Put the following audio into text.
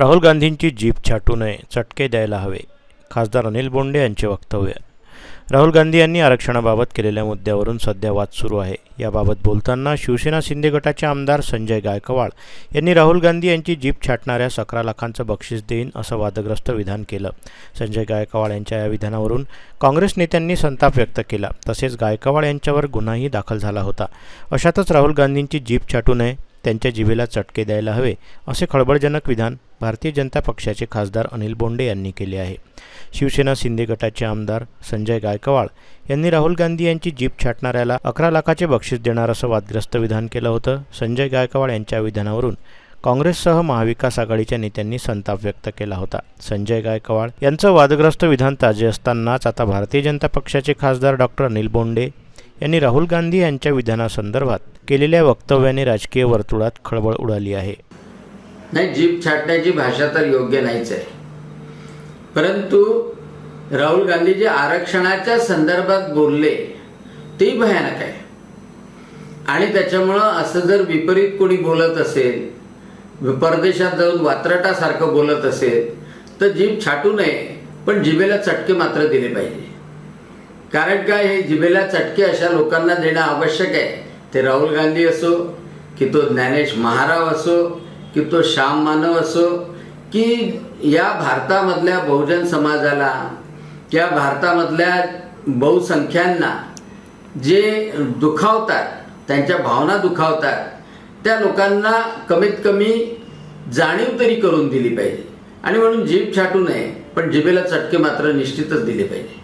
राहुल गांधींची जीप छाटू नये चटके द्यायला हवे खासदार अनिल बोंडे यांचे वक्तव्य. राहुल गांधी यांनी आरक्षणाबाबत केलेल्या मुद्द्यावरून सध्या वाद सुरू आहे. याबाबत बोलताना शिवसेना शिंदे गटाचे आमदार संजय गायकवाड यांनी राहुल गांधी यांची जीप छाटणाऱ्या अकरा लाखांचं बक्षीस देईन असं वादग्रस्त विधान केलं. संजय गायकवाड यांच्या या विधानावरून काँग्रेस नेत्यांनी संताप व्यक्त केला. तसेच गायकवाड यांच्यावर गुन्हाही दाखल झाला होता. अशातच राहुल गांधींची जीप छाटू नये त्यांच्या जिभेला चटके द्यायला हवे असे खळबळजनक विधान भारतीय जनता पक्षाचे खासदार अनिल बोंडे यांनी केले आहे. शिवसेना शिंदे गटाचे आमदार संजय गायकवाड यांनी राहुल गांधी यांची जीप छाटणाऱ्याला अकरा लाखाचे बक्षीस देणार असं वादग्रस्त विधान केलं होतं. संजय गायकवाड यांच्या विधानावरून काँग्रेससह महाविकास आघाडीच्या नेत्यांनी संताप व्यक्त केला होता. संजय गायकवाड यांचं वादग्रस्त विधान ताजे असतानाच आता भारतीय जनता पक्षाचे खासदार डॉक्टर अनिल बोंडे यांनी राहुल गांधी यांच्या विधानासंदर्भात केलेल्या वक्तव्याने राजकीय वर्तुळात खळबळ उडाली आहे. नाही जीभ छाटण्याची भाषा तर योग्य नाहीच आहे. परंतु राहुल गांधी जे आरक्षणाच्या संदर्भात बोलले ते भयानक आहे. आणि त्याच्यामुळं असं जर विपरीत कोणी बोलत असेल परदेशात जाऊन वात्रटासारखं बोलत असेल तर जीभ छाटू नये पण जिभेला चटके मात्र दिले पाहिजे. कारण काय हे जिभेला चटके अशा लोकांना देणं आवश्यक आहे. ते राहुल गांधी असो की तो ज्ञानेश महाराव असो की तो श्याम मानव असो की या भारतामधल्या बहुजन समाजाला या भारतामधल्या बहुसंख्यांना जे दुखावतात त्यांच्या भावना दुखावतात त्या लोकांना कमीत कमी जाणीव तरी करून दिली पाहिजे. आणि म्हणून जीभ छाटू नये पण जिभेला चटके मात्र निश्चितच दिले पाहिजे.